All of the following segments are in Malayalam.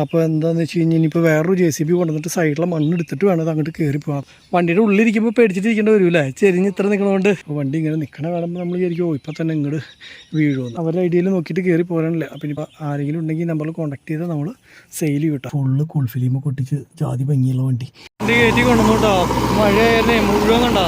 അപ്പോൾ എന്താണെന്ന് വെച്ച് കഴിഞ്ഞാൽ ഇനിയിപ്പോൾ വേറൊരു ജെ സി ബി കൊണ്ടുവന്നിട്ട് സൈഡിലെ മണ്ണ് എടുത്തിട്ട് വേണം അത് അങ്ങോട്ട് കയറി പോകാം വണ്ടിയുടെ ഉള്ളിലിരിക്കുമ്പോൾ പേടിച്ചിട്ടിരിക്കേണ്ട വരുമല്ലേ ചെരിഞ്ഞ് ഇത്ര നിൽക്കണതുകൊണ്ട് വണ്ടി ഇങ്ങനെ നിൽക്കണ കാണുമ്പോൾ നമ്മൾ വിചാരിക്കും ഓ ഇപ്പോൾ തന്നെ ഇങ്ങോട്ട് വീഴുമെന്ന് അവരുടെ ഐഡിയയിൽ നോക്കിയിട്ട് കയറി പോകാനല്ലേ അപ്പം ഇനിയിപ്പോൾ ആരെങ്കിലും ഉണ്ടെങ്കിൽ നമ്മൾ കോൺടാക്ട് ചെയ്താൽ നമ്മൾ സെയിൽ കിട്ടാം. ഫുള്ള് കൂൾ ഫിലിമ് കൊട്ടിച്ച് ജാതി ഭംഗിയുള്ള വണ്ടി. വണ്ടി കയറ്റി കൊണ്ടുവന്നു മഴയല്ലേ മുഴുവൻ കണ്ടാ?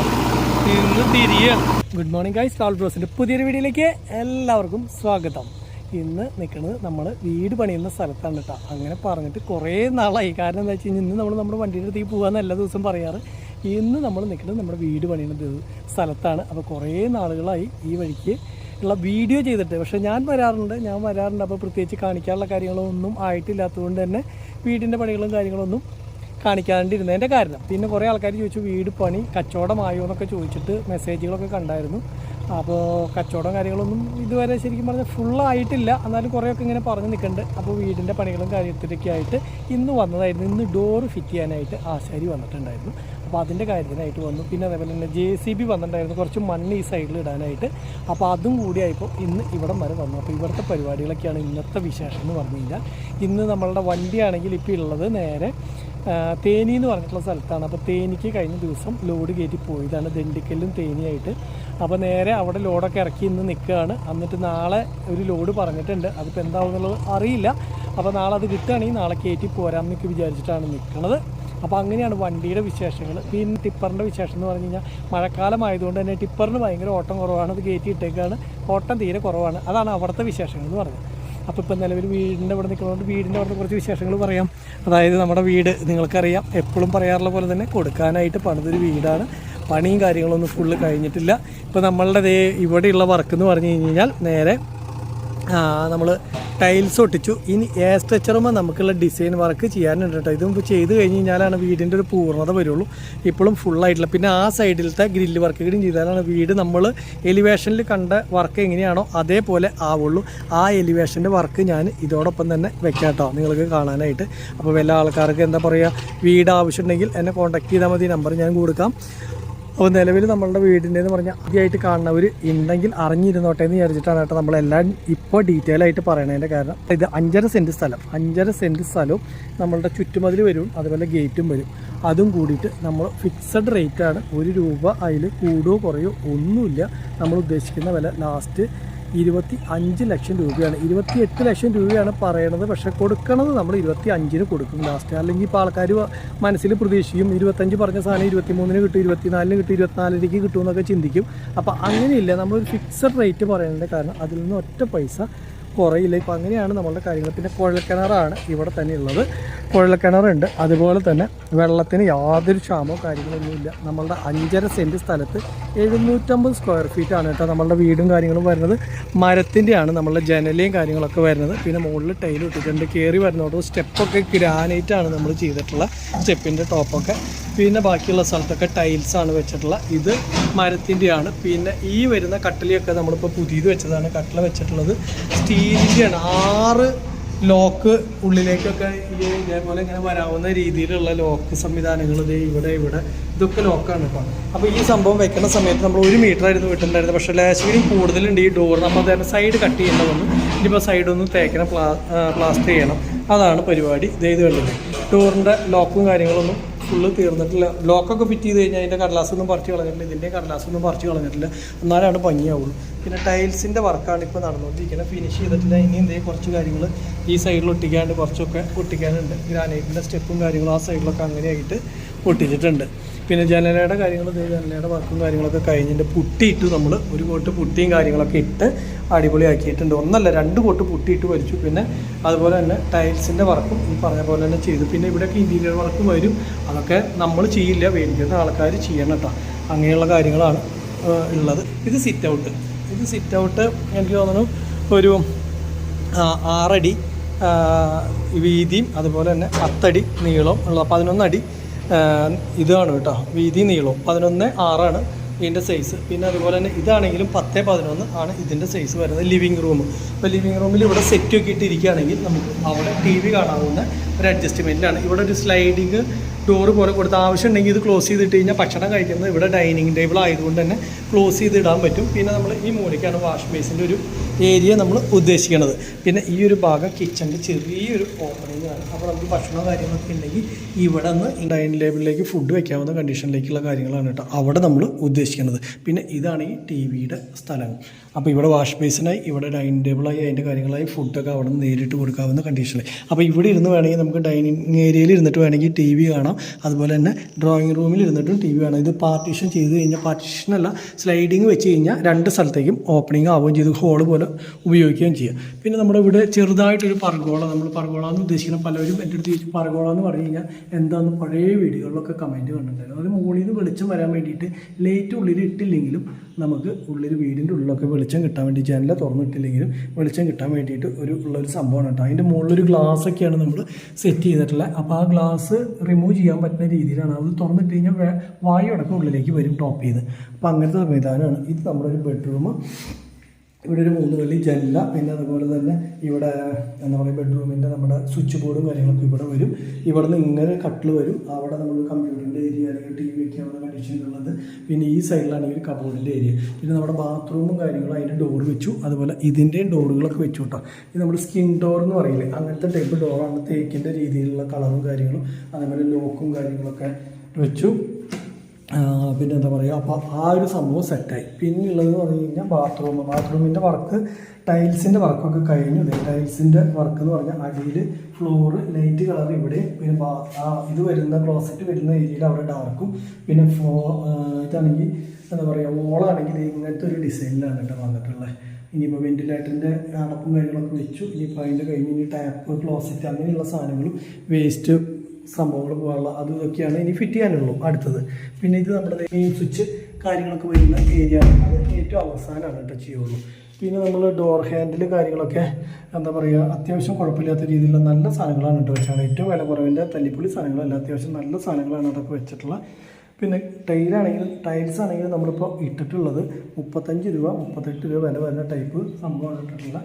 ഇന്ന് തിരിയ. ഗുഡ് മോർണിംഗ് ഗൈസ് കാൾ ബ്രോസിന്റെ പുതിയൊരു വീഡിയോയിലേക്ക് എല്ലാവർക്കും സ്വാഗതം. ഇന്ന് നിൽക്കുന്നത് നമ്മൾ വീട് പണിയുന്ന സ്ഥലത്താണ് കേട്ടോ അങ്ങനെ പറഞ്ഞിട്ട് കുറേ നാളായി. കാരണം എന്താ വെച്ച് കഴിഞ്ഞാൽ ഇന്ന് നമ്മൾ നമ്മുടെ വണ്ടിയുടെ അടുത്തേക്ക് പോകാമെന്ന് എല്ലാ ദിവസവും പറയാറ്. ഇന്ന് നമ്മൾ നിൽക്കുന്നത് നമ്മുടെ വീട് പണിയുന്ന സ്ഥലത്താണ്. അപ്പോൾ കുറേ നാളുകളായി ഈ വഴിക്ക് ഉള്ള വീഡിയോ ചെയ്തിട്ട്. പക്ഷേ ഞാൻ വരാറുണ്ട്. ഞാൻ വരാറുണ്ട്. അപ്പോൾ പ്രത്യേകിച്ച് കാണിക്കാനുള്ള കാര്യങ്ങളൊന്നും ആയിട്ടില്ലാത്തതുകൊണ്ട് തന്നെ വീടിന്റെ പണികളും കാര്യങ്ങളൊന്നും കാണിക്കാണ്ടിരുന്നതിന്റെ കാരണം. പിന്നെ കുറേ ആൾക്കാർ ചോദിച്ചു വീട് പണി കച്ചവടമായോ? എന്നൊക്കെ ചോദിച്ചിട്ട് മെസ്സേജുകളൊക്കെ കണ്ടായിരുന്നു. അപ്പോൾ കച്ചവടം കാര്യങ്ങളൊന്നും ഇതുവരെ ശരിക്കും പറഞ്ഞാൽ ഫുള്ളായിട്ടില്ല എന്നാലും കുറേയൊക്കെ ഇങ്ങനെ പറഞ്ഞ് നിൽക്കുന്നുണ്ട്. അപ്പോൾ വീടിന്റെ പണികളും കാര്യത്തിലൊക്കെ ആയിട്ട് ഇന്ന് വന്നതായിരുന്നു. ഇന്ന് ഡോറ് ഫിറ്റ് ചെയ്യാനായിട്ട് ആശാരി വന്നിട്ടുണ്ടായിരുന്നു. അപ്പോൾ അതിന്റെ കാര്യത്തിനായിട്ട് വന്നു. പിന്നെ അതേപോലെ തന്നെ ജെ സി ബി വന്നിട്ടുണ്ടായിരുന്നു. കുറച്ച് മണ്ണ് ഈ സൈഡിൽ ഇടാനായിട്ട്. അപ്പോൾ അതും കൂടി ആയപ്പോൾ ഇന്ന് ഇവിടം വരെ വന്നു. അപ്പോൾ ഇവിടുത്തെ പരിപാടികളൊക്കെയാണ് ഇന്നത്തെ വിശേഷം എന്ന് പറഞ്ഞു കഴിഞ്ഞാൽ ഇന്ന് നമ്മളുടെ വണ്ടിയാണെങ്കിൽ ഇപ്പോൾ ഉള്ളത് നേരെ തേനി എന്ന് പറഞ്ഞിട്ടുള്ള സ്ഥലത്താണ്. അപ്പോൾ തേനിക്ക് കഴിഞ്ഞ ദിവസം ലോഡ് കയറ്റി പോയതാണ്. ദണ്ടിക്കലും തേനിയായിട്ട്. അപ്പോൾ നേരെ അവിടെ ലോഡൊക്കെ ഇറക്കി ഇന്ന് നിൽക്കുകയാണ്. എന്നിട്ട് നാളെ ഒരു ലോഡ് പറഞ്ഞിട്ടുണ്ട്. അതിപ്പോൾ എന്താകുന്നുള്ളത് അറിയില്ല. അപ്പോൾ നാളെ അത് കിട്ടുകയാണെങ്കിൽ നാളെ കയറ്റി പോരാമെന്നൊക്കെ വിചാരിച്ചിട്ടാണ് നിൽക്കുന്നത് അപ്പോൾ അങ്ങനെയാണ് വണ്ടിയുടെ വിശേഷങ്ങൾ പിന്നെ ടിപ്പറിന്റെ വിശേഷം എന്ന് പറഞ്ഞു കഴിഞ്ഞാൽ മഴക്കാലമായതുകൊണ്ട് തന്നെ ടിപ്പറിന് ഭയങ്കര ഓട്ടം കുറവാണ്. അത് കയറ്റി ഇട്ടേക്കാണ് ഓട്ടം തീരെ കുറവാണ്. അതാണ് അവിടുത്തെ വിശേഷങ്ങൾ എന്ന് പറഞ്ഞത്. അപ്പോൾ ഇപ്പം നിലവിൽ വീടിന്റെ അവിടെ നിൽക്കുന്നതുകൊണ്ട് വീടിന്റെ അവിടുത്തെ കുറച്ച് വിശേഷങ്ങൾ പറയാം. അതായത് നമ്മുടെ വീട് നിങ്ങൾക്കറിയാം. എപ്പോഴും പറയാറുള്ള പോലെ തന്നെ കൊടുക്കാനായിട്ട് പണിതൊരു വീടാണ്. പണിയും കാര്യങ്ങളൊന്നും ഫുള്ള് കഴിഞ്ഞിട്ടില്ല. ഇപ്പോൾ നമ്മളുടെ ഇവിടെയുള്ള വർക്ക് എന്ന് പറഞ്ഞു കഴിഞ്ഞാൽ നേരെ നമ്മൾ ടൈൽസ് ഒട്ടിച്ചു. ഇനി എ സ്ട്രെച്ചറുമ്പോൾ നമുക്കുള്ള ഡിസൈൻ വർക്ക് ചെയ്യാനുണ്ട് കേട്ടോ. ഇതും ഇപ്പോൾ ചെയ്ത് കഴിഞ്ഞ് കഴിഞ്ഞാലാണ് വീടിന്റെ ഒരു പൂർണത വരുള്ളൂ. ഇപ്പോഴും ഫുള്ളായിട്ടില്ല പിന്നെ ആ സൈഡിലത്തെ ഗ്രില്ല് വർക്ക് കൂടി ചെയ്താലാണ് വീട് നമ്മൾ എലിവേഷനിൽ കണ്ട വർക്ക് എങ്ങനെയാണോ അതേപോലെ ആവുള്ളൂ. ആ എലിവേഷന്റെ വർക്ക് ഞാൻ ഇതോടൊപ്പം തന്നെ വെക്കാം കേട്ടോ. നിങ്ങൾക്ക് കാണാനായിട്ട്. അപ്പോൾ വല്ല ആൾക്കാർക്ക് എന്താ പറയുക വീട് ആവശ്യമുണ്ടെങ്കിൽ എന്നെ കോൺടാക്ട് ചെയ്താൽ മതി. നമ്പർ ഞാൻ കൊടുക്കാം. അപ്പോൾ നിലവിൽ നമ്മളുടെ വീടിന്റെ എന്ന് പറഞ്ഞാൽ ആദ്യമായിട്ട് കാണുന്നവർ ഉണ്ടെങ്കിൽ അറിഞ്ഞിരുന്നോട്ടെ എന്ന് വിചാരിച്ചിട്ടാണ് കേട്ടോ നമ്മളെല്ലാം ഇപ്പോൾ ഡീറ്റെയിൽ ആയിട്ട് പറയണതിന്റെ കാരണം. ഇത് അഞ്ചര സെന്റ് സ്ഥലം. അഞ്ചര സെന്റ് സ്ഥലവും നമ്മളുടെ ചുറ്റുമതിൽ വരും. അതുപോലെ ഗേറ്റും വരും. അതും കൂടിയിട്ട് നമ്മൾ ഫിക്സഡ് റേറ്റാണ് ഒരു രൂപ അതിൽ കൂടുകയോ കുറയോ ഒന്നുമില്ല. നമ്മൾ ഉദ്ദേശിക്കുന്ന വില ലാസ്റ്റ് ഇരുപത്തി അഞ്ച് ലക്ഷം രൂപയാണ്. ഇരുപത്തി എട്ട് ലക്ഷം രൂപയാണ് പറയണത്. പക്ഷേ കൊടുക്കണത് നമ്മൾ ഇരുപത്തി അഞ്ചിന് കൊടുക്കും ലാസ്റ്റ് അല്ലെങ്കിൽ ഇപ്പോൾ ആൾക്കാർ മനസ്സിൽ പ്രതീക്ഷിക്കും ഇരുപത്തഞ്ച് പറഞ്ഞ സാധനം ഇരുപത്തി മൂന്നിന് കിട്ടും ഇരുപത്തിനാലിന് കിട്ടും ഇരുപത്തിനാലിലേക്ക് കിട്ടും എന്നൊക്കെ ചിന്തിക്കും. അപ്പോൾ അങ്ങനെയില്ല. നമ്മളൊരു ഫിക്സഡ് റേറ്റ് പറയുന്നതിന്റെ കാരണം അതിൽ നിന്ന് ഒറ്റ പൈസ കുറയില്ല ഇപ്പം അങ്ങനെയാണ് നമ്മളുടെ കാര്യങ്ങൾ. പിന്നെ കുഴൽക്കിണറാണ് ഇവിടെ തന്നെ ഉള്ളത്. കുഴൽക്കിണറുണ്ട്. അതുപോലെ തന്നെ വെള്ളത്തിന് യാതൊരു ക്ഷാമോ കാര്യങ്ങളൊന്നുമില്ല നമ്മളുടെ അഞ്ചര സെന്റ് സ്ഥലത്ത് എഴുന്നൂറ്റമ്പത് സ്ക്വയർ ഫീറ്റ് ആണ് കേട്ടോ നമ്മളുടെ വീടും കാര്യങ്ങളും വരുന്നത്. മരത്തിന്റെയാണ് നമ്മളുടെ ജനലയും കാര്യങ്ങളൊക്കെ വരുന്നത്. പിന്നെ മുകളിൽ ടൈൽ ഇട്ടിട്ടുണ്ട്. കയറി വരുന്നതോട് സ്റ്റെപ്പൊക്കെ ഗ്രാനൈറ്റാണ് നമ്മൾ ചെയ്തിട്ടുള്ള സ്റ്റെപ്പിന്റെ ടോപ്പൊക്കെ പിന്നെ ബാക്കിയുള്ള സ്ഥലത്തൊക്കെ ടൈൽസ് ആണ് വെച്ചിട്ടുള്ള ഇത് മരത്തിന്റെയാണ് പിന്നെ ഈ വരുന്ന കട്ടിലിയൊക്കെ നമ്മളിപ്പോൾ പുതിയത് വെച്ചതാണ്. കട്ടില വെച്ചിട്ടുള്ളത് സ്റ്റീലിന്റെയാണ് ആറ് ലോക്ക് ഉള്ളിലേക്കൊക്കെ ഈ ഇതേപോലെ ഇങ്ങനെ വരാവുന്ന രീതിയിലുള്ള ലോക്ക് സംവിധാനങ്ങൾ ഇത് ഇവിടെ ഇവിടെ ഇതൊക്കെ ലോക്കാണ് ഇപ്പോൾ അപ്പോൾ ഈ സംഭവം വെക്കുന്ന സമയത്ത് നമ്മൾ ഒരു മീറ്റർ ആയിരുന്നു വിട്ടിട്ടുണ്ടായിരുന്നത്. പക്ഷേ ലാസ്റ്റിനും കൂടുതലുണ്ട് ഈ ഡോർ നമ്മൾ തന്നെ സൈഡ് കട്ട് ചെയ്യേണ്ട വന്നു ഇനിയിപ്പോൾ സൈഡ് ഒന്ന് തേക്കണം പ്ലാ പ്ലാസ്റ്റർ ചെയ്യണം. അതാണ് പരിപാടി. ഇതേ ഇത് കണ്ടില്ലേ? ഡോറിന്റെ ലോക്കും കാര്യങ്ങളൊന്നും ഫുള്ള് തീർന്നിട്ടില്ല. ലോക്കൊക്കെ ഫിറ്റ് ചെയ്ത് കഴിഞ്ഞാൽ അതിന്റെ കടലാസൊന്നും പറിച്ച് കളഞ്ഞിട്ടില്ല. ഇതിന്റെ കടലാസൊന്നും പറിച്ച് കളഞ്ഞിട്ടില്ല. എന്നാലാണ് ഭംഗിയാവുള്ളൂ. പിന്നെ ടൈൽസിന്റെ വർക്കാണ് ഇപ്പോൾ നടന്നുകൊണ്ടിരിക്കുന്നത് ഫിനിഷ് ചെയ്തിട്ടില്ല. ഇനി എന്തേ കുറച്ച് കാര്യങ്ങൾ ഈ സൈഡിൽ ഒട്ടിക്കാണ്ട് കുറച്ചൊക്കെ ഒട്ടിക്കാനുണ്ട്. ഗ്രാനൈറ്റിന്റെ സ്റ്റെപ്പും കാര്യങ്ങളും ആ സൈഡിലൊക്കെ അങ്ങനെയായിട്ട് ഒട്ടിച്ചിട്ടുണ്ട്. പിന്നെ ജനലയുടെ കാര്യങ്ങൾ ജനലയുടെ വർക്കും കാര്യങ്ങളൊക്കെ കഴിഞ്ഞിട്ട് പുട്ടിയിട്ട് നമ്മൾ ഒരു കോട്ട് പുട്ടിയും കാര്യങ്ങളൊക്കെ ഇട്ട് അടിപൊളിയാക്കിയിട്ടുണ്ട്. ഒന്നല്ല രണ്ട് കോട്ട് പുട്ടിയിട്ട് വലിച്ചു പിന്നെ അതുപോലെ തന്നെ ടൈൽസിന്റെ വർക്കും ഈ പറഞ്ഞ പോലെ തന്നെ ചെയ്തു. പിന്നെ ഇവിടെയൊക്കെ ഇന്റീരിയർ വർക്ക് വരും. അതൊക്കെ നമ്മൾ ചെയ്യില്ല. വേണ്ടിയിരുന്ന ആൾക്കാർ ചെയ്യണം കേട്ടോ. അങ്ങനെയുള്ള കാര്യങ്ങളാണ് ഉള്ളത്. ഇത് സിറ്റ് ഔട്ട് ഇത് സിറ്റ് ഔട്ട് എനിക്ക് തോന്നുന്നു ഒരു ആറടി വീതിയും അതുപോലെ തന്നെ പത്തടി നീളം ഉള്ള പതിനൊന്നടി ഇതാണ് കേട്ടോ. വീതി നീളവും. പതിനൊന്ന് ആറാണ് ഇതിന്റെ സൈസ് പിന്നെ അതുപോലെ തന്നെ ഇതാണെങ്കിലും പത്ത് പതിനൊന്ന് ആണ് ഇതിന്റെ സൈസ് വരുന്നത് ലിവിങ് റൂം അപ്പോൾ ലിവിങ് റൂമിൽ ഇവിടെ സെറ്റ് ഒക്കെ ഇട്ടിരിക്കുകയാണെങ്കിൽ നമുക്ക് അവിടെ ടി വി കാണാവുന്ന ഒരു അഡ്ജസ്റ്റ്മെന്റിലാണ് ഇവിടെ ഒരു സ്ലൈഡിങ് ഡോറ് പോലെ കൊടുത്ത് ആവശ്യമുണ്ടെങ്കിൽ ഇത് ക്ലോസ് ചെയ്തിട്ട് കഴിഞ്ഞാൽ ഭക്ഷണം കഴിക്കുന്നത് ഇവിടെ ഡൈനിങ് ടേബിൾ ആയതുകൊണ്ട് തന്നെ ക്ലോസ് ചെയ്ത് ഇടാൻ പറ്റും. പിന്നെ നമ്മൾ ഈ മൂലയ്ക്കാണ് വാഷ് ബേസിന്റെ ഒരു ഏരിയ നമ്മൾ ഉദ്ദേശിക്കുന്നത് പിന്നെ ഈ ഒരു ഭാഗം കിച്ചന്റെ ചെറിയൊരു ഓപ്പണിംഗ് ആണ്. അപ്പോൾ നമുക്ക് ഭക്ഷണം കാര്യങ്ങളൊക്കെ ഉണ്ടെങ്കിൽ ഇവിടെ നിന്ന് ഡൈനിങ് ടേബിളിലേക്ക് ഫുഡ് വയ്ക്കാവുന്ന കണ്ടീഷനിലേക്കുള്ള കാര്യങ്ങളാണ് കേട്ടോ അവിടെ നമ്മൾ ഉദ്ദേശിക്കുന്നത് പിന്നെ ഇതാണ് ഈ ടി വിയുടെ സ്ഥലങ്ങൾ അപ്പോൾ ഇവിടെ വാഷ് ബേസിനായി ഇവിടെ ഡൈനിങ് ടേബിളായി അതിന്റെ കാര്യങ്ങളായി ഫുഡൊക്കെ അവിടെ നിന്ന് നേരിട്ട് കൊടുക്കാവുന്ന കണ്ടീഷനിൽ അപ്പോൾ ഇവിടെ ഇരുന്ന് വേണമെങ്കിൽ നമുക്ക് ഡൈനിങ് ഏരിയയിൽ ഇരുന്നിട്ട് വേണമെങ്കിൽ ടി വി കാണാം. അതുപോലെ തന്നെ ഡ്രോയിങ് റൂമിൽ ഇരുന്നിട്ടും ടി വി കാണാം. ഇത് പാർട്ടീഷൻ ചെയ്ത് കഴിഞ്ഞാൽ പാർട്ടീഷനല്ല സ്ലൈഡിങ് വെച്ച് കഴിഞ്ഞാൽ രണ്ട് സ്ഥലത്തേക്കും ഓപ്പണിംഗ് ആവുകയും ചെയ്ത് ഹോൾ പോലെ ഉപയോഗിക്കുകയും ചെയ്യാം. പിന്നെ നമ്മുടെ ഇവിടെ ചെറുതായിട്ടൊരു പർഗോള നമ്മൾ പർഗോള എന്ന് ഉദ്ദേശിക്കുന്ന പലരും എന്റെ അടുത്ത് ചോദിച്ചു പർഗോള എന്ന് പറഞ്ഞു കഴിഞ്ഞാൽ എന്താണെന്ന് പഴയ വീഡിയോകളിലൊക്കെ കമന്റ് കണ്ടിട്ടുണ്ടായിരുന്നു. അത് മുകളിൽ നിന്ന് വെളിച്ചം വരാൻ വേണ്ടിയിട്ട് ലൈറ്റ് ഉള്ളിൽ ഇട്ടില്ലെങ്കിലും നമുക്ക് ഉള്ളിൽ വീടിന്റെ ഉള്ളിലൊക്കെ വെളിച്ചം കിട്ടാൻ വേണ്ടി ജനല തുറന്നിട്ടില്ലെങ്കിലും വെളിച്ചം കിട്ടാൻ വേണ്ടിയിട്ട് ഒരു ഉള്ളൊരു സംഭവമാണ് കേട്ടോ. അതിന്റെ മുകളിലൊരു ഗ്ലാസ് ഒക്കെയാണ് നമ്മൾ സെറ്റ് ചെയ്തിട്ടുള്ളത്. അപ്പോൾ ആ ഗ്ലാസ് റിമൂവ് ചെയ്യാൻ പറ്റുന്ന രീതിയിലാണ്. അത് തുറന്നിട്ട് കഴിഞ്ഞാൽ വായു അടക്കം ഉള്ളിലേക്ക് വരും ടോപ്പ് ചെയ്ത്. അപ്പോൾ അങ്ങനത്തെ സംവിധാനമാണ്. ഇത് നമ്മുടെ ഒരു ബെഡ്റൂം ഇവിടെ ഒരു മൂന്ന് വലിയ ജനല. പിന്നെ അതുപോലെ തന്നെ ഇവിടെ എന്താ പറയുക ബെഡ്റൂമിന്റെ നമ്മുടെ സ്വിച്ച് ബോർഡും കാര്യങ്ങളൊക്കെ ഇവിടെ വരും. ഇവിടെ നിന്ന് ഇങ്ങനെ കട്ടിൽ വരും. അവിടെ നമ്മൾ കമ്പ്യൂട്ടറിന്റെ ഏരിയ അല്ലെങ്കിൽ ടി വി വയ്ക്കാനുള്ള കണ്ടീഷനുള്ളത് പിന്നെ ഈ സൈഡിലാണെങ്കിൽ കബോർഡിന്റെ ഏരിയ പിന്നെ നമ്മുടെ ബാത്റൂമും കാര്യങ്ങളും അതിന്റെ ഡോർ വെച്ചു. അതുപോലെ ഇതിന്റെയും ഡോറുകളൊക്കെ വെച്ചു കേട്ടോ ഇത് നമ്മൾ സ്കിൻ ഡോർ എന്ന് പറയില്ലേ? അങ്ങനത്തെ ടൈപ്പ് ഡോറാണ് തേക്കിന്റെ രീതിയിലുള്ള കളറും കാര്യങ്ങളും അതേപോലെ ലോക്കും കാര്യങ്ങളൊക്കെ വെച്ചു. പിന്നെ എന്താ പറയുക അപ്പോൾ ആ ഒരു സംഭവം സെറ്റായി പിന്നെയുള്ളതെന്ന് പറഞ്ഞു കഴിഞ്ഞാൽ ബാത്റൂം ബാത്റൂമിന്റെ വർക്ക് ടൈൽസിന്റെ വർക്കൊക്കെ കഴിഞ്ഞു. ടൈൽസിന്റെ വർക്ക് എന്ന് പറഞ്ഞാൽ അടിയിൽ ഫ്ലോറ് ലൈറ്റ് കളർ ഇവിടെ പിന്നെ ഇത് വരുന്ന ക്ലോസറ്റ് വരുന്ന ഏരിയയിൽ അവിടെ ഡാർക്കും പിന്നെ ഫ്ലോ ഇതാണെങ്കിൽ എന്താ പറയുക വോളാണെങ്കിൽ ഇങ്ങനത്തെ ഒരു ഡിസൈനിലാണ് കേട്ടോ വന്നിട്ടുള്ളത് ഇനിയിപ്പോൾ വെന്റിലേറ്ററിന്റെ അടപ്പും കാര്യങ്ങളൊക്കെ വെച്ചു. ഇനിയിപ്പോൾ അതിന്റെ കഴിഞ്ഞ് ഇനി ടാപ്പ് ക്ലോസറ്റ് അങ്ങനെയുള്ള സാധനങ്ങളും വേസ്റ്റ് സംഭവങ്ങൾ പോകാനുള്ള അതും ഇതൊക്കെയാണ് ഇനി ഫിറ്റ് ചെയ്യാനുള്ളൂ അടുത്തത്. പിന്നെ ഇത് നമ്മുടെ മെയിൻ സ്വിച്ച് കാര്യങ്ങളൊക്കെ വരുന്ന ഏരിയ ആണ്. അത് ഏറ്റവും അവസാനമാണ് കേട്ടോ ചെയ്യുള്ളൂ. പിന്നെ നമ്മൾ ഡോർ ഹാൻഡിൽ കാര്യങ്ങളൊക്കെ എന്താ പറയുക അത്യാവശ്യം കുഴപ്പമില്ലാത്ത രീതിയിലുള്ള നല്ല സാധനങ്ങളാണ് കേട്ടോ വെച്ചാൽ ഏറ്റവും വില കുറവിന്റെ തല്ലിപ്പുള്ളി സാധനങ്ങളല്ല അത്യാവശ്യം നല്ല സാധനങ്ങളാണ് അതൊക്കെ വെച്ചിട്ടുള്ള പിന്നെ ടൈലാണെങ്കിലും ടൈൽസ് ആണെങ്കിലും നമ്മളിപ്പോൾ ഇട്ടിട്ടുള്ളത് മുപ്പത്തഞ്ച് രൂപ മുപ്പത്തെട്ട് രൂപ വില വരുന്ന ടൈപ്പ് സംഭവമാണ് ഇട്ടിട്ടുള്ള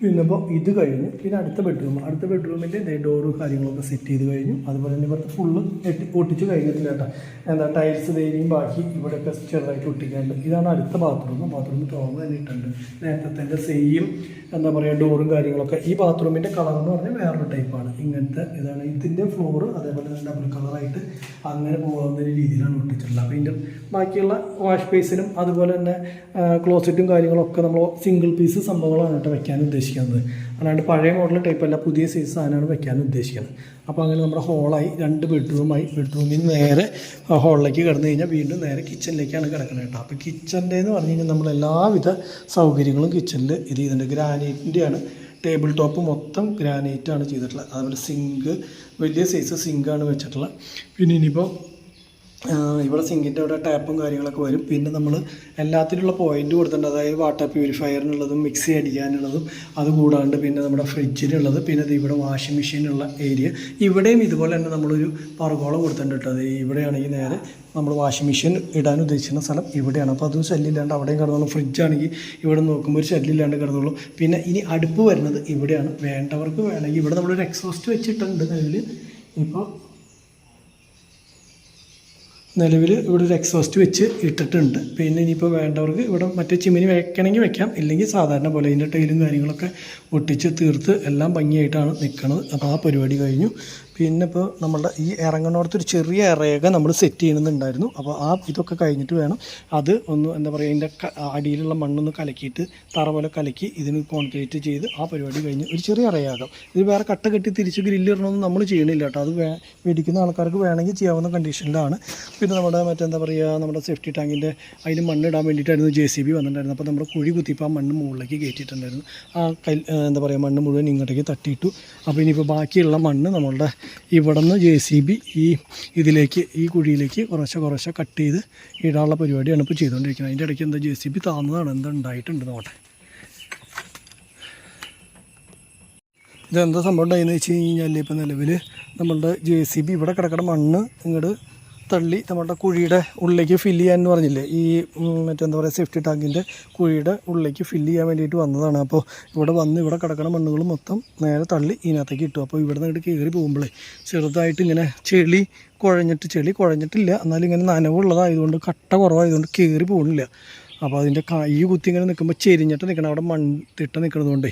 പിന്നെ ഇപ്പോൾ ഇത് കഴിഞ്ഞ് പിന്നെ അടുത്ത ബെഡ്റൂം അടുത്ത ബെഡ്റൂമിന്റെ ഡോറും കാര്യങ്ങളൊക്കെ സെറ്റ് ചെയ്ത് കഴിഞ്ഞു. അതുപോലെ തന്നെ ഇവിടുത്തെ ഫുള്ള് എട്ടി ഒട്ടിച്ച് കഴിഞ്ഞിട്ടില്ല കേട്ടോ. എന്താ ടൈൽസ് തേരിയും ബാക്കി ഇവിടെയൊക്കെ ചെറുതായിട്ട് ഒട്ടിക്കാണ്ട് ഇതാണ് അടുത്ത ബാത്റൂം ബാത്റൂം തുറന്ന് തന്നെ ഇട്ടുണ്ട് നേരത്തെ സെയിം എന്താ പറയുക ഡോറും കാര്യങ്ങളൊക്കെ. ഈ ബാത്റൂമിന്റെ കളർ എന്ന് പറഞ്ഞാൽ വേറൊരു ടൈപ്പാണ് ഇങ്ങനത്തെ ഇതാണ് ഇതിന്റെ ഫ്ലോറ് അതേപോലെ തന്നെ ഡബിൾ കളറായിട്ട് അങ്ങനെ പോകുന്ന രീതിയിലാണ് ഒട്ടിച്ചിട്ടുള്ളത്. അപ്പോൾ ഇതിന്റെ ബാക്കിയുള്ള വാഷ് ബേസിനും അതുപോലെ തന്നെ ക്ലോസറ്റും കാര്യങ്ങളൊക്കെ നമ്മൾ സിംഗിൾ പീസ് സംഭവങ്ങളാണ് കേട്ടോ വെക്കാൻ ഉദ്ദേശിക്കുന്നത്. അല്ലാണ്ട് പഴയ മോഡൽ ടൈപ്പ് അല്ല പുതിയ സൈസ് സാധനമാണ് വെക്കാൻ ഉദ്ദേശിക്കുന്നത്. അപ്പോൾ അങ്ങനെ നമ്മുടെ ഹോളായി രണ്ട് ബെഡ്റൂമായി ബെഡ്റൂമിൽ നിന്ന് നേരെ ഹോളിലേക്ക് കിടന്നു കഴിഞ്ഞാൽ വീണ്ടും നേരെ കിച്ചണിലേക്കാണ് കിടക്കുന്നത് കേട്ടോ. അപ്പോൾ കിച്ചന്റെ എന്ന് പറഞ്ഞു കഴിഞ്ഞാൽ നമ്മൾ എല്ലാവിധ സൗകര്യങ്ങളും കിച്ചണിൽ ഇത് ഇതിന്റെ ഗ്രാനൈറ്റിന്റെയാണ് ടേബിൾ ടോപ്പ് മൊത്തം ഗ്രാനൈറ്റാണ് ചെയ്തിട്ടുള്ളത്. അതുപോലെ സിങ്ക് വലിയ സൈസ് സിങ്കാണ് വെച്ചിട്ടുള്ളത്. പിന്നെ ഇനിയിപ്പോൾ ഇവിടെ സിങ്കിന്റെ അവിടെ ടാപ്പും കാര്യങ്ങളൊക്കെ വരും. പിന്നെ നമ്മൾ എല്ലാത്തിനുള്ള പോയിന്റ് കൊടുത്തിട്ടുണ്ട്. അതായത് വാട്ടർ പ്യൂരിഫയറിനുള്ളതും മിക്സി അടിക്കാനുള്ളതും അത് കൂടാണ്ട് പിന്നെ നമ്മുടെ ഫ്രിഡ്ജിനുള്ളത് പിന്നെ ഇവിടെ വാഷിംഗ് മെഷീനുള്ള ഏരിയ ഇവിടെയും ഇതുപോലെ തന്നെ നമ്മളൊരു പറകോളം കൊടുത്തിട്ടുണ്ട് കേട്ടോ. ഇവിടെയാണെങ്കിൽ നേരെ നമ്മൾ വാഷിംഗ് മെഷീൻ ഇടാൻ ഉദ്ദേശിക്കുന്ന സ്ഥലം ഇവിടെയാണ്. അപ്പോൾ അതും ശല്യമില്ലാണ്ട് അവിടെയും കിടന്നോളും. ഫ്രിഡ്ജാണെങ്കിൽ ഇവിടെ നോക്കുമ്പോൾ ഒരു ശല്യമില്ലാണ്ട് കിടന്നോളും. പിന്നെ ഇനി അടുപ്പ് വരുന്നത് ഇവിടെയാണ്. വേണ്ടവർക്ക് വേണമെങ്കിൽ ഇവിടെ നമ്മളൊരു എക്സോസ്റ്റ് വെച്ചിട്ടുണ്ട് അതിൽ ഇപ്പോൾ നിലവിൽ ഇവിടെ ഒരു എക്സോസ്റ്റ് വെച്ച് ഇട്ടിട്ടുണ്ട്. പിന്നെ ഇനിയിപ്പോൾ വേണ്ടവർക്ക് ഇവിടെ മറ്റേ ചിമ്മിനി വെക്കണമെങ്കിൽ വെക്കാം. ഇല്ലെങ്കിൽ സാധാരണ പോലെ ഇതിന്റെ ടൈലും കാര്യങ്ങളൊക്കെ ഒട്ടിച്ച് തീർത്ത് എല്ലാം ഭംഗിയായിട്ടാണ് നിൽക്കുന്നത് അപ്പോൾ ആ പരിപാടി കഴിഞ്ഞു. പിന്നെ ഇപ്പോൾ നമ്മളുടെ ഈ ഇറങ്ങുന്നിടത്ത് ഒരു ചെറിയ ഇറയൊക്കെ നമ്മൾ സെറ്റ് ചെയ്യണമെന്നുണ്ടായിരുന്നു അപ്പോൾ ആ ഇതൊക്കെ കഴിഞ്ഞിട്ട് വേണം അത് ഒന്ന് എന്താ പറയുക അതിന്റെ അടിയിലുള്ള മണ്ണൊന്ന് കലക്കിയിട്ട് തറ പോലെ കലക്കി ഇതിന് കോൺക്രീറ്റ് ചെയ്ത് ആ പരിപാടി കഴിഞ്ഞ് ഒരു ചെറിയ ഇറയാകാം ഇത് വേറെ കട്ട കെട്ടി തിരിച്ച് ഗ്രില്ലിടണമെന്ന് നമ്മൾ ചെയ്യണില്ല കേട്ടോ. അത് മേടിക്കുന്ന ആൾക്കാർക്ക് വേണമെങ്കിൽ ചെയ്യാവുന്ന കണ്ടീഷനിലാണ് പിന്നെ നമ്മുടെ മറ്റെന്താ പറയുക നമ്മുടെ സേഫ്റ്റി ടാങ്കിന്റെ അതിന് മണ്ണിടാൻ വേണ്ടിയിട്ടായിരുന്നു ജെ സി ബി വന്നിട്ടുണ്ടായിരുന്നു അപ്പോൾ നമ്മുടെ കുഴി കുത്തിയപ്പോൾ ആ മണ്ണ് മുകളിലേക്ക് കയറ്റിയിട്ടുണ്ടായിരുന്നു ആ കൽ എന്താ പറയുക മണ്ണ് മുഴുവൻ ഇങ്ങോട്ടേക്ക് തട്ടിയിട്ടു. അപ്പോൾ ഇനിയിപ്പോൾ ബാക്കിയുള്ള മണ്ണ് നമ്മളുടെ ഇവിടെ നിന്ന് ജെ സി ബി ഈ ഇതിലേക്ക് ഈ കുഴിയിലേക്ക് കുറേശ്ശെ കുറേശ്ശെ കട്ട് ചെയ്ത് ഇടാനുള്ള പരിപാടിയാണ് ഇപ്പോൾ ചെയ്തുകൊണ്ടിരിക്കുന്നത് അതിന്റെ ഇടയ്ക്ക് എന്താ ജെ സി ബി താന്നതാണ് എന്താ ഉണ്ടായിട്ടുണ്ട് നോട്ടെ ഇതെന്താ സംഭവം ഉണ്ടായെന്ന് വെച്ച് കഴിഞ്ഞാൽ ഇപ്പോൾ നിലവിൽ നമ്മളുടെ ജെ സി ബി ഇവിടെ കിടക്കുന്ന മണ്ണ് ഇങ്ങോട്ട് തള്ളി നമ്മുടെ കുഴിയുടെ ഉള്ളിലേക്ക് ഫില്ല് ചെയ്യാൻ പറഞ്ഞില്ലേ? ഈ മറ്റെന്താ പറയുക സേഫ്റ്റി ടാങ്കിന്റെ കുഴിയുടെ ഉള്ളിലേക്ക് ഫില്ല് ചെയ്യാൻ വേണ്ടിയിട്ട് വന്നതാണ്. അപ്പോൾ ഇവിടെ വന്ന് ഇവിടെ കിടക്കണ മണ്ണുകൾ മൊത്തം നേരെ തള്ളി ഇതിനകത്തേക്ക് ഇട്ടു. അപ്പോൾ ഇവിടെ നിന്ന് കയറി പോകുമ്പോഴേ ചെറുതായിട്ട് ഇങ്ങനെ ചെളി കുഴഞ്ഞിട്ട് ചെളി കുഴഞ്ഞിട്ടില്ല. എന്നാലും ഇങ്ങനെ നനവുള്ളതായതുകൊണ്ട് കട്ട കുറവായതുകൊണ്ട് കയറി പോകുന്നില്ല. അപ്പോൾ അതിന്റെ കൈ കുത്തി ഇങ്ങനെ നിൽക്കുമ്പോൾ ചെരിഞ്ഞിട്ട് നിൽക്കണം അവിടെ മണ്ണിട്ട് നിൽക്കുന്നതുകൊണ്ടേ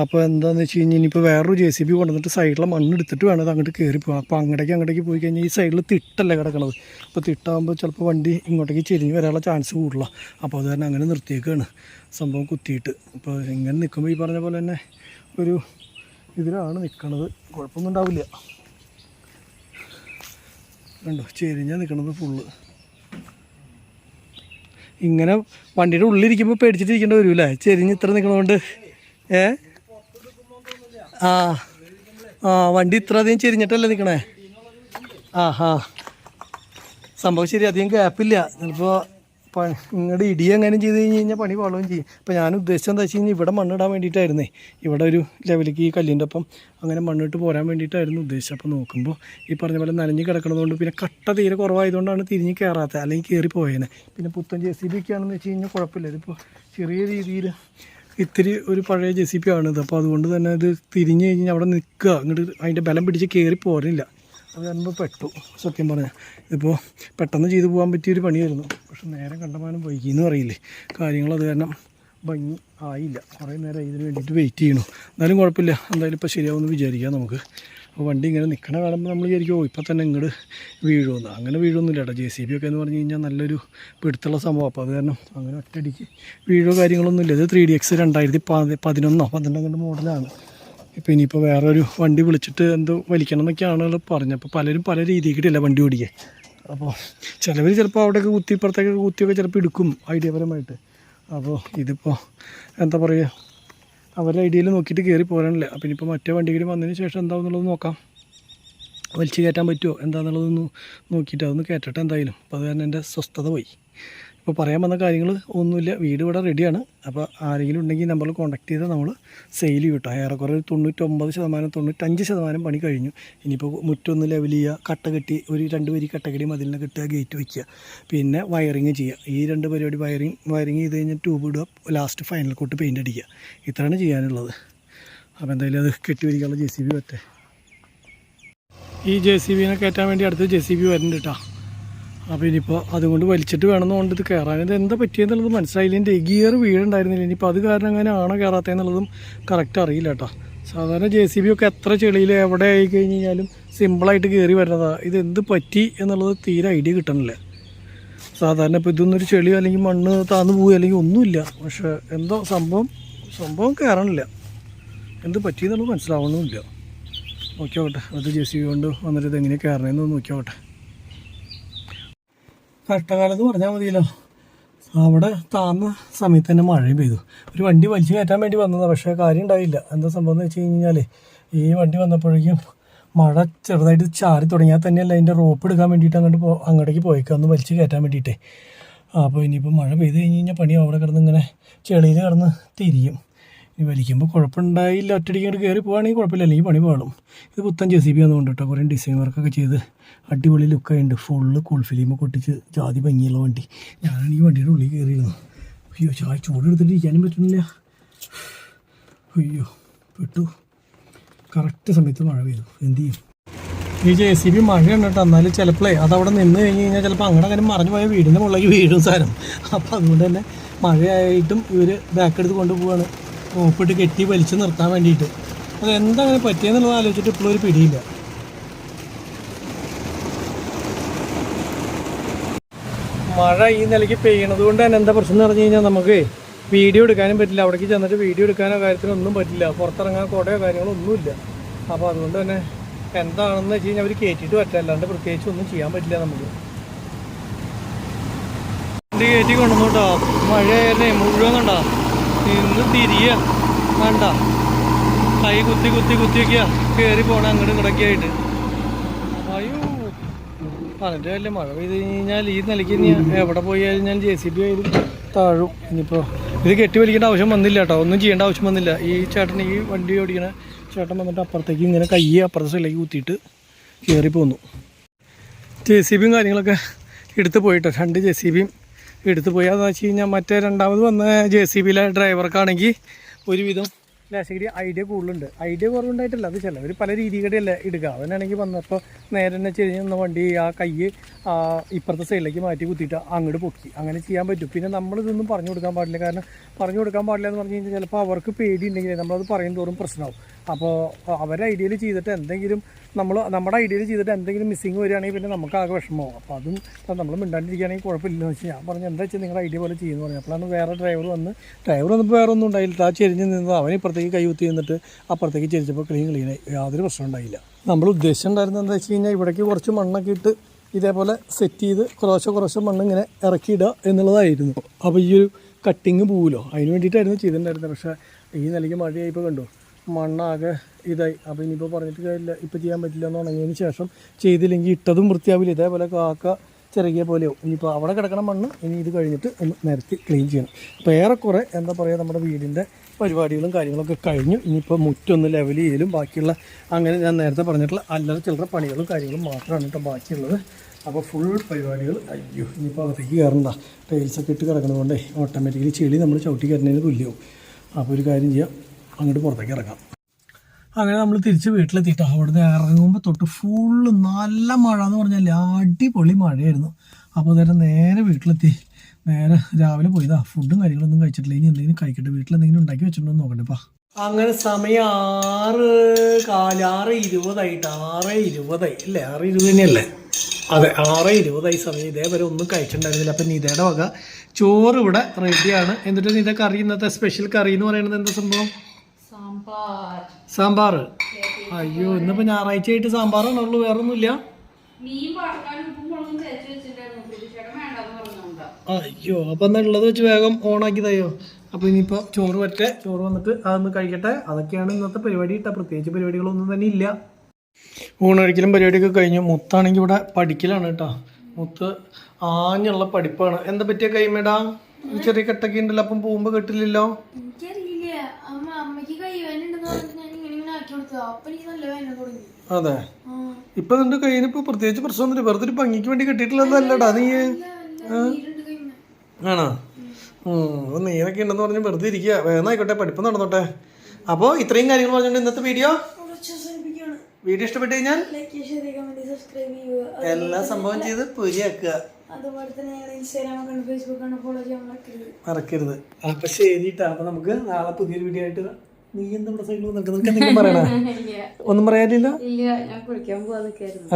അപ്പോൾ എന്താണെന്ന് വെച്ച് കഴിഞ്ഞാൽ ഇനിയിപ്പോൾ വേറൊരു ജെ സി ബി കൊണ്ടുവന്നിട്ട് സൈഡിലെ മണ്ണ് എടുത്തിട്ട് വേണം അത് അങ്ങോട്ട് കയറി പോകാം അപ്പോൾ അങ്ങോട്ടേക്ക് അങ്ങോട്ടേക്ക് പോയി കഴിഞ്ഞാൽ ഈ സൈഡിൽ തിട്ടല്ലേ കിടക്കണത്. അപ്പോൾ തിട്ടാകുമ്പോൾ ചിലപ്പോൾ വണ്ടി ഇങ്ങോട്ടേക്ക് ചെരിഞ്ഞ് വരാനുള്ള ചാൻസ് കൂടുതല അപ്പോൾ അത് തന്നെ അങ്ങനെ നിർത്തിയേക്കാണ് സംഭവം കുത്തിയിട്ട്. അപ്പോൾ ഇങ്ങനെ നിൽക്കുമ്പോൾ ഈ പറഞ്ഞ പോലെ തന്നെ ഒരു ഇതിലാണ് നിൽക്കുന്നത് കുഴപ്പമൊന്നും ഉണ്ടാവില്ല. കണ്ടോ ചെരിഞ്ഞാൽ നിൽക്കുന്നത് ഫുള്ള് ഇങ്ങനെ വണ്ടിയുടെ ഉള്ളിലിരിക്കുമ്പോൾ പേടിച്ചിട്ടിരിക്കേണ്ടി വരില്ലേ? ചെരിഞ്ഞ് ഇത്ര നിൽക്കണോണ്ട് ഏ? ആ. ആ വണ്ടി ഇത്ര അധികം ചെരിഞ്ഞിട്ടല്ലേ നിൽക്കണേ ആ ഹാ സംഭവം ശരി അധികം ഗ്യാപ്പില്ല ചിലപ്പോൾ ഇങ്ങോട്ട് ഇടി എങ്ങനെ ചെയ്ത് കഴിഞ്ഞ് കഴിഞ്ഞാൽ പണി പാളുകയും ചെയ്യും. അപ്പോൾ ഞാൻ ഉദ്ദേശിച്ചത് എന്താ വെച്ച് കഴിഞ്ഞാൽ ഇവിടെ മണ്ണിടാൻ വേണ്ടിയിട്ടായിരുന്നേ. ഇവിടെ ഒരു ലെവലിലേക്ക് ഈ കല്ലിന്റെ ഒപ്പം അങ്ങനെ മണ്ണിട്ട് പോരാൻ വേണ്ടിയിട്ടായിരുന്നു ഉദ്ദേശിച്ചത്. അപ്പോൾ നോക്കുമ്പോൾ ഈ പറഞ്ഞ പോലെ നനഞ്ഞ് കിടക്കണതുകൊണ്ട് പിന്നെ കട്ട തീരെ കുറവായതുകൊണ്ടാണ് തിരിഞ്ഞ് കയറാത്തത് അല്ലെങ്കിൽ കയറി പോയേനെ. പിന്നെ പുത്തൻ ജെ സി ബി ഒക്കെ ആണെന്ന് വെച്ച് കഴിഞ്ഞാൽ കുഴപ്പമില്ല. ഇതിപ്പോൾ ചെറിയ രീതിയിൽ ഇത്തിരി ഒരു പഴയ ജെ സി പി ആണിത്. അപ്പോൾ അതുകൊണ്ട് തന്നെ ഇത് തിരിഞ്ഞ് കഴിഞ്ഞാൽ അവിടെ നിൽക്കുക. അങ്ങോട്ട് അതിന്റെ ബലം പിടിച്ച് കയറി പോരില്ല അത് കാരണം പെട്ടു. സത്യം പറഞ്ഞാൽ ഇപ്പോൾ പെട്ടെന്ന് ചെയ്തു പോകാൻ പറ്റിയൊരു പണിയായിരുന്നു. പക്ഷെ നേരം കണ്ടമാനം വൈകിയെന്ന് പറയില്ലേ. കാര്യങ്ങൾ അത് കാരണം ഭംഗി ആയില്ല. കുറേ നേരം ഇതിന് വേണ്ടിയിട്ട് വെയിറ്റ് ചെയ്യണു. എന്നാലും കുഴപ്പമില്ല. എന്തായാലും ഇപ്പോൾ ശരിയാവുമെന്ന് വിചാരിക്കാം നമുക്ക്. അപ്പോൾ വണ്ടി ഇങ്ങനെ നിൽക്കണ കാണുമ്പോൾ നമ്മൾ വിചാരിക്കും ഓ ഇപ്പം തന്നെ ഇങ്ങോട്ട് വീഴുമെന്ന്. അങ്ങനെ വീഴൊന്നുമില്ല കേട്ടോ. ജെ സി ബി ഒക്കെ എന്ന് പറഞ്ഞു കഴിഞ്ഞാൽ നല്ലൊരു പിടുത്തുള്ള സംഭവം. അപ്പോൾ അത് കാരണം അങ്ങനെ ഒറ്റയടിക്ക് വീഴോ കാര്യങ്ങളൊന്നുമില്ല. ഇത് ത്രീ ഡി എക്സ് രണ്ടായിരത്തി പതിനൊന്നോ പന്ത്രണ്ടോ മോഡലാണ് ഇപ്പോൾ ഇനിയിപ്പോൾ വേറൊരു വണ്ടി വിളിച്ചിട്ട് എന്തോ വലിക്കണം എന്നൊക്കെയാണ് പറഞ്ഞത്. അപ്പോൾ പലരും പല രീതിക്കിട്ടില്ല വണ്ടി ഓടിക്കാൻ. അപ്പോൾ ചിലവർ ചിലപ്പോൾ അവിടെയൊക്കെ കുത്തി ഇപ്പുറത്തേക്ക് കുത്തിയൊക്കെ ചിലപ്പോൾ എടുക്കും ഐഡിയപരമായിട്ട്. അപ്പോൾ ഇതിപ്പോൾ എന്താ പറയുക അവരുടെ ഐഡിയയിൽ നോക്കിയിട്ട് കയറി പോരാനില്ല. അപ്പം ഇനിയിപ്പോൾ മറ്റേ വണ്ടി കൂടി വന്നതിന് ശേഷം എന്താണെന്നുള്ളത് നോക്കാം. വലിച്ചു കയറ്റാൻ പറ്റുമോ എന്താണെന്നുള്ളതൊന്ന് നോക്കിയിട്ട് അതൊന്ന് കയറ്റട്ടെ എന്തായാലും. അപ്പോൾ അത് തന്നെ എന്റെ സ്വസ്ഥത പോയി. ഇപ്പോൾ പറയാൻ വന്ന കാര്യങ്ങൾ ഒന്നുമില്ല. വീട് ഇവിടെ റെഡിയാണ് അപ്പോൾ ആരെങ്കിലും ഉണ്ടെങ്കിൽ നമ്പറിൽ കോൺടാക്ട് ചെയ്താൽ നമ്മൾ സെയിൽ കിട്ടും ഏറെക്കുറെ ഒരു തൊണ്ണൂറ്റൊമ്പത് ശതമാനം തൊണ്ണൂറ്റഞ്ച് ശതമാനം പണി കഴിഞ്ഞു. ഇനിയിപ്പോൾ മുറ്റൊന്ന് ലെവൽ ചെയ്യുക കട്ട കെട്ടി ഒരു രണ്ട് വരി കട്ടക്കടി മതിലിനെ കെട്ടുക ഗേറ്റ് വയ്ക്കുക പിന്നെ വയറിങ് ചെയ്യുക. ഈ രണ്ട് പരിപാടി വയറിങ് വയറിങ് ചെയ്ത് കഴിഞ്ഞാൽ ട്യൂബ് ഇടുക ലാസ്റ്റ് ഫൈനൽ കോട്ട് പെയിന്റ് അടിക്കുക. ഇത്രയാണ് ചെയ്യാനുള്ളത്. അപ്പോൾ എന്തായാലും അത് കെട്ടി വരിക്കാനുള്ള ജെ സി ബി പറ്റേ ഈ ജെ സി ബിനെ കയറ്റാൻ വേണ്ടി അടുത്ത് ജെ സി ബി വരുന്നുണ്ട് കേട്ടോ അപ്പോൾ ഇനിയിപ്പോൾ അതുകൊണ്ട് വലിച്ചിട്ട് വേണമെന്നുകൊണ്ട് ഇത് കയറാൻ ഇത് എന്താ പറ്റിയെന്നുള്ളത് മനസ്സിലായില്ല. എന്റെ ഗിയർ വീഴുണ്ടായിരുന്നില്ല. ഇനിയിപ്പോൾ അത് കാരണം അങ്ങനെ ആണോ കയറാത്തതെന്നുള്ളതും കറക്റ്റ് അറിയില്ല കേട്ടോ സാധാരണ ജെ സി ബി ഒക്കെ എത്ര ചെളിയിൽ എവിടെ ആയി കഴിഞ്ഞ് കഴിഞ്ഞാലും സിമ്പിളായിട്ട് കയറി വരുന്നതാണ് ഇത് എന്ത് പറ്റി എന്നുള്ളത് തീരെ ഐഡിയ കിട്ടണില്ല. സാധാരണ ഇപ്പോൾ ഇതൊന്നൊരു ചെളി അല്ലെങ്കിൽ മണ്ണ് താന്നു പോവുക അല്ലെങ്കിൽ ഒന്നുമില്ല. പക്ഷേ എന്തോ സംഭവം സംഭവം കയറണില്ല എന്ത് പറ്റിയെന്നുള്ളത് മനസ്സിലാവണമില്ല നോക്കിയോട്ടെ അത് ജെ സി ബി കൊണ്ട് വന്നിട്ട് ഇത് എങ്ങനെ കയറണമെന്ന് നോക്കി നോക്കട്ടെ കഷ്ടകാലം എന്ന് പറഞ്ഞാൽ മതിയല്ലോ. അവിടെ താന്ന സമയത്ത് തന്നെ മഴയും പെയ്തു. ഒരു വണ്ടി വലിച്ചു കയറ്റാൻ വേണ്ടി വന്നതാണ് പക്ഷേ കാര്യം ഉണ്ടായില്ല. എന്താ സംഭവം എന്ന് വെച്ച് കഴിഞ്ഞാൽ ഈ വണ്ടി വന്നപ്പോഴേക്കും മഴ ചെറുതായിട്ട് ചാറി തുടങ്ങിയാൽ തന്നെയല്ല അതിന്റെ റോപ്പ് എടുക്കാൻ വേണ്ടിയിട്ട് അങ്ങോട്ട് പോ അങ്ങോട്ടേക്ക് പോയേക്കാം ഒന്ന് വലിച്ചു കയറ്റാൻ വേണ്ടിയിട്ടേ. അപ്പോൾ ഇനിയിപ്പോൾ മഴ പെയ്ത് കഴിഞ്ഞ് കഴിഞ്ഞാൽ പണി അവിടെ കിടന്ന് ഇങ്ങനെ ചെളിയിൽ കിടന്ന് തിരിയും. ഇനി വലിക്കുമ്പോൾ കുഴപ്പമുണ്ടായില്ല. ഒറ്റയടിക്ക് അങ്ങോട്ട് കയറി പോകുകയാണെങ്കിൽ കുഴപ്പമില്ല. അല്ലെങ്കിൽ പണി പാടും ഇത് പുത്തൻ ജെ സി ബി ആണെന്നുകൊണ്ട് കേട്ടോ കുറേ ഡിസൈൻ വർക്കൊക്കെ ചെയ്ത് അടിപൊളി ലുക്കായിട്ടുണ്ട് ഫുള്ള് കൂൾ ഫിലിമൊക്കെ കൊട്ടിച്ച് ജാതി ഭംഗിയുള്ള വണ്ടി. ഞാനാണ് ഈ വണ്ടിയുടെ ഉള്ളിൽ കയറിയിരുന്നു അയ്യോ ചായ ചൂട് എടുത്തിട്ട് ഇരിക്കാനും പറ്റുന്നില്ല. അയ്യോ പെട്ടു. കറക്റ്റ് സമയത്ത് മഴ പെയ്തു. എന്ത് ചെയ്യും? ഈ ജെ സി ബി മഴ കണ്ടിട്ട് എന്നാലും ചിലപ്പോഴേ അതവിടെ നിന്ന് കഴിഞ്ഞ് കഴിഞ്ഞാൽ ചിലപ്പോൾ അങ്ങനെ കാര്യം മറിഞ്ഞു പോയ വീടിന്റെ മുകളിലേക്ക് വീഴും സാധനം. അപ്പോൾ അതുകൊണ്ട് തന്നെ മഴയായിട്ടും ഇവർ ബാക്ക് എടുത്ത് കൊണ്ടുപോവാണ്. റോപ്പിട്ട് കെട്ടി വലിച്ചു നിർത്താൻ വേണ്ടിയിട്ട്. അത് എന്താ പറ്റിയെന്നുള്ളത് ആലോചിച്ചിട്ട് ഇപ്പോഴും ഒരു പിടിയില്ല. മഴ ഈ നിലയ്ക്ക് പെയ്യണത് കൊണ്ട് തന്നെ എന്താ പ്രശ്നം എന്ന് പറഞ്ഞു കഴിഞ്ഞാൽ നമുക്ക് വീഡിയോ എടുക്കാനും പറ്റില്ല. അവിടേക്ക് ചെന്നിട്ട് വീഡിയോ എടുക്കാനോ കാര്യത്തിനോ ഒന്നും പറ്റില്ല. പുറത്തിറങ്ങാൻ കുടയോ കാര്യങ്ങളോ ഒന്നുമില്ല. അപ്പോൾ അതുകൊണ്ട് തന്നെ എന്താണെന്ന് വെച്ച് കഴിഞ്ഞാൽ അവർ കയറ്റിയിട്ട് പറ്റില്ല അല്ലാണ്ട് പ്രത്യേകിച്ച് ഒന്നും ചെയ്യാൻ പറ്റില്ല നമുക്ക്. കയറ്റി കൊണ്ടുവന്നു കേട്ടോ. മഴ മുഴുവൻ കണ്ടോ? നിന്ന് തിരിയ. വേണ്ട. കൈ കുത്തി കുത്തി കുത്തിയൊക്കെയാ. കയറി പോണ അങ്ങോട്ട് ഇങ്ങോട്ടൊക്കെ അയ്യോ. പറഞ്ഞിട്ട് വലിയ മഴ പെയ്ത് കഴിഞ്ഞാൽ ഈ നിലയ്ക്ക് എവിടെ പോയി കഴിഞ്ഞാൽ ജെ സി ബി ആയാലും താഴും. ഇനിയിപ്പോൾ ഇത് കെട്ടി വലിക്കേണ്ട ആവശ്യം വന്നില്ല കേട്ടോ. ഒന്നും ചെയ്യേണ്ട ആവശ്യം വന്നില്ല. ഈ ചേട്ടൻ ഈ വണ്ടി ഓടിക്കണ ചേട്ടൻ വന്നിട്ട് അപ്പുറത്തേക്ക് ഇങ്ങനെ കൈ അപ്പുറത്തെ സൈഡിലേക്ക് കുത്തിയിട്ട് കയറി പോന്നു. ജെ സി ബിയും കാര്യങ്ങളൊക്കെ എടുത്ത് പോയിട്ടോ. രണ്ട് ജെ സി ബിയും എടുത്ത് പോയി. അതെന്ന് വെച്ച് കഴിഞ്ഞാൽ മറ്റേ രണ്ടാമത് വന്ന ജെ സി ബിയിലെ ഡ്രൈവർക്കാണെങ്കിൽ ഒരുവിധം ലാശഗിരി ഐഡിയ കൂടുതലുണ്ട്. ഐഡിയ കുറവുണ്ടായിട്ടില്ല. അത് ചിലവർ പല രീതികളിലല്ല ഇടുക. അവനാണെങ്കിൽ വന്നപ്പോൾ നേരെ തന്നെ ചെരിഞ്ഞ് നിന്ന വണ്ടി ആ കൈ ഇപ്പുറത്തെ സൈഡിലേക്ക് മാറ്റി കുത്തിയിട്ട് അങ്ങോട്ട് പൊക്കി. അങ്ങനെ ചെയ്യാൻ പറ്റും. പിന്നെ നമ്മളിതൊന്നും പറഞ്ഞു കൊടുക്കാൻ പാടില്ല. കാരണം പറഞ്ഞു കൊടുക്കാൻ പാടില്ല എന്ന് പറഞ്ഞു കഴിഞ്ഞാൽ ചിലപ്പോൾ അവർക്ക് പേടിയുണ്ടെങ്കിൽ നമ്മളത് പറയും തോറും പ്രശ്നമാവും അപ്പോൾ അവരെ ഐഡിയയിൽ ചെയ്തിട്ട് എന്തെങ്കിലും നമ്മൾ നമ്മുടെ ഐഡിയയിൽ ചെയ്തിട്ട് എന്തെങ്കിലും മിസ്സിങ് വരികയാണെങ്കിൽ പിന്നെ നമുക്ക് ആകെ വിഷമമാവും. അപ്പോൾ അതും നമ്മൾ മിണ്ടാണ്ടിരിക്കുകയാണെങ്കിൽ കുഴപ്പമില്ലെന്ന് വെച്ച് ഞാൻ പറഞ്ഞു എന്താ വെച്ചാൽ നിങ്ങളുടെ ഐഡിയ പോലെ ചെയ്യുന്നു പറഞ്ഞു. അപ്പോഴാണ് വേറെ ഡ്രൈവർ വന്ന് ഡ്രൈവർ വന്നപ്പോൾ വേറെ ഒന്നും ഉണ്ടായില്ല. ആ ചെരിഞ്ഞ് നിന്നത്. അവൻ ഇപ്പുറത്തേക്ക് കൈ കുത്തി നിന്നിട്ട് അപ്പുറത്തേക്ക് ചെരിച്ചപ്പോൾ ക്ലീൻ ക്ലീനായി യാതൊരു പ്രശ്നം ഉണ്ടായില്ല. നമ്മൾ ഉദ്ദേശിച്ചിട്ടുണ്ടായിരുന്നത് എന്താ വെച്ച് കഴിഞ്ഞാൽ ഇവിടേക്ക് കുറച്ച് മണ്ണൊക്കെ ഇട്ട് ഇതേപോലെ സെറ്റ് ചെയ്ത് കുറേശ്ശെ കുറേശ്ശെ മണ്ണ് ഇങ്ങനെ ഇറക്കിയിടുക എന്നുള്ളതായിരുന്നു. അപ്പോൾ ഈ ഒരു കട്ടിങ് പോവുമല്ലോ അതിന് വേണ്ടിയിട്ടായിരുന്നു ചെയ്തിട്ടുണ്ടായിരുന്നത്. പക്ഷേ ഈ നിലയ്ക്ക് മഴയായിപ്പോൾ കണ്ടു മണ്ണാകെ ഇതായി. അപ്പോൾ ഇനിയിപ്പോൾ പറഞ്ഞിട്ട് കാര്യമില്ല. ഇപ്പോൾ ചെയ്യാൻ പറ്റില്ല എന്ന് ഉണങ്ങിയതിന് ശേഷം ചെയ്തില്ലെങ്കിൽ ഇട്ടതും വൃത്തിയാവില്ല. ഇതേപോലെ കാക്ക ചെറുകിയ പോലെയാവും. ഇനിയിപ്പോൾ അവിടെ കിടക്കണ മണ്ണ് ഇനി ഇത് കഴിഞ്ഞിട്ട് ഒന്ന് നിരത്തി ക്ലീൻ ചെയ്യണം. അപ്പോൾ ഏറെക്കുറെ എന്താ പറയുക നമ്മുടെ വീടിന്റെ പരിപാടികളും കാര്യങ്ങളൊക്കെ കഴിഞ്ഞു. ഇനിയിപ്പോൾ മുറ്റൊന്ന് ലെവൽ ചെയ്യലും ബാക്കിയുള്ള അങ്ങനെ ഞാൻ നേരത്തെ പറഞ്ഞിട്ടുള്ള അല്ലറ ചില്ലറ പണികളും കാര്യങ്ങളും മാത്രമാണ് കേട്ടോ ബാക്കിയുള്ളത്. അപ്പോൾ ഫുൾ പരിപാടികൾ അയ്യോ ഇനിയിപ്പോൾ അകത്തേക്ക് കയറണ്ട. ടൈൽസൊക്കെ ഇട്ട് കിടക്കുന്നതുകൊണ്ട് ഓട്ടോമാറ്റിക്കലി ചെളി നമ്മൾ ചവിട്ടി കയറുന്നതിന് തുല്യവും. അപ്പോൾ ഒരു കാര്യം ചെയ്യാം. അങ്ങോട്ട് പുറത്തേക്ക് ഇറങ്ങാം അങ്ങനെ നമ്മൾ തിരിച്ച് വീട്ടിലെത്തിയിട്ട് അവിടുന്ന് ഇറങ്ങുമ്പോൾ തൊട്ട് ഫുള്ള് നല്ല മഴ എന്ന് പറഞ്ഞാൽ അടിപൊളി മഴയായിരുന്നു. അപ്പോൾ നേരെ നേരെ വീട്ടിലെത്തി. നേരെ രാവിലെ പോയതാ. ഫുഡും കാര്യങ്ങളൊന്നും കഴിച്ചിട്ടില്ല. ഇനി എന്തെങ്കിലും കഴിക്കട്ടെ. വീട്ടിൽ എന്തെങ്കിലും ഉണ്ടാക്കി വെച്ചിട്ടുണ്ടോ നോക്കട്ടെ അങ്ങനെ സമയം ആറ് കാൽ ആറ് ഇരുപതായിട്ട് ആറ് ഇരുപതായി. അല്ലേ? ആറ് ഇരുപത് തന്നെയല്ലേ? അതെ ആറ് ഇരുപതായി സമയം. ഇതേവരെ ഒന്നും കഴിച്ചിട്ടുണ്ടായിരുന്നില്ല. അപ്പം നിതയുടെ വക ചോറ് ഇവിടെ റെഡിയാണ് എന്നിട്ട് നിത കറി ഇന്നത്തെ സ്പെഷ്യൽ കറി എന്ന് പറയുന്നത് എന്താ സംഭവം? സാമ്പാർ. സാമ്പാർ. അയ്യോ ഇന്നിപ്പോ ഞായറാഴ്ച ആയിട്ട് സാമ്പാറാണുള്ളൂ വേറെ ഒന്നുമില്ല അയ്യോ അപ്പൊ എന്നാ ഉള്ളത് വെച്ച് വേഗം ഓണാക്കി തയ്യോ അപ്പൊ ഇനിയിപ്പോ ചോറ് പറ്റേ ചോറ് വന്നിട്ട് അതൊന്ന് കഴിക്കട്ടെ. അതൊക്കെയാണ് ഇന്നത്തെ പരിപാടി ഇട്ട പ്രത്യേകിച്ച് പരിപാടികളൊന്നും തന്നെ ഇല്ല. ഊണൊരിക്കലും പരിപാടിയൊക്കെ കഴിഞ്ഞു. മുത്താണെങ്കിൽ ഇവിടെ പഠിക്കലാണ് കേട്ടോ. മുത്ത് ആഞ്ഞുള്ള പഠിപ്പാണ്. എന്താ പറ്റിയ കൈമേടാ? ചെറിയ കെട്ടൊക്കെ ഉണ്ടല്ലോ അപ്പം പോകുമ്പോ കെട്ടില്ലല്ലോ? അമ്മ അമ്മയ്ക്ക് പറഞ്ഞിട്ട് ഞാൻ ഇങ്ങനെ ഇങ്ങനെ ആക്കി കൊടുത്തതാ. അപ്പൊ എനിക്ക് നല്ല വേദന തുടങ്ങി. അതെ. ആ. ഇപ്പൊ നിന്റെ കയ്യിൽ ഇപ്പൊ പ്രത്യേകിച്ച് പ്രശ്നമൊന്നുമില്ല. വെറുതെ ഒരു ഭംഗിക്ക് വേണ്ടി കിട്ടിയിട്ടില്ലെന്നല്ലടാ നീ. നല്ല നീരുണ്ട് കൈമേ ആണോ? ഉം. നീനൊക്കെ ഉണ്ടെന്ന് പറഞ്ഞ് വെറുതെ ഇരിക്കുക വേണമായിക്കോട്ടെ പഠിപ്പം പഠിപ്പ് നടന്നോട്ടെ. അപ്പോൾ ഇത്രയും കാര്യങ്ങൾ പറഞ്ഞുകൊണ്ട് ഇന്നത്തെ വീഡിയോ കുറച്ച് അവസാനിപ്പിക്കുകയാണ്. വീഡിയോ ഇഷ്ടപ്പെട്ട് കഴിഞ്ഞാൽ ലൈക്ക് ഷെയർ കമന്റ് സബ്സ്ക്രൈബ് ചെയ്യുക. എല്ലാ സംഭവം ചെയ്ത് പൂരിയാക്കുക അതുപോലെ തന്നെ ഞങ്ങളുടെ ഇൻസ്റ്റാഗ്രാം അക്കൗണ്ട് ഫേസ്ബുക്ക് ആണ് ഫോളോ ചെയ്യാൻ മറക്കരുത്. മറക്കരുത്. അപ്പൊ ശരിട്ടാ അപ്പൊ നമുക്ക് നാളെ പുതിയൊരു വീഡിയോ ആയിട്ട് നീ എന്താ സൈഡിൽ നിനക്ക് എന്തെങ്കിലും പറയണ? ഒന്നും പറയാനില്ല?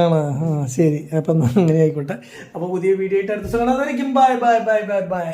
ആണോ? ആ ശരി. അപ്പം അങ്ങനെ ആയിക്കോട്ടെ. അപ്പോൾ പുതിയ വീഡിയോ ആയിട്ട് അടുത്ത ദിവസം കാണാതായിരിക്കും bye bye bye bye bye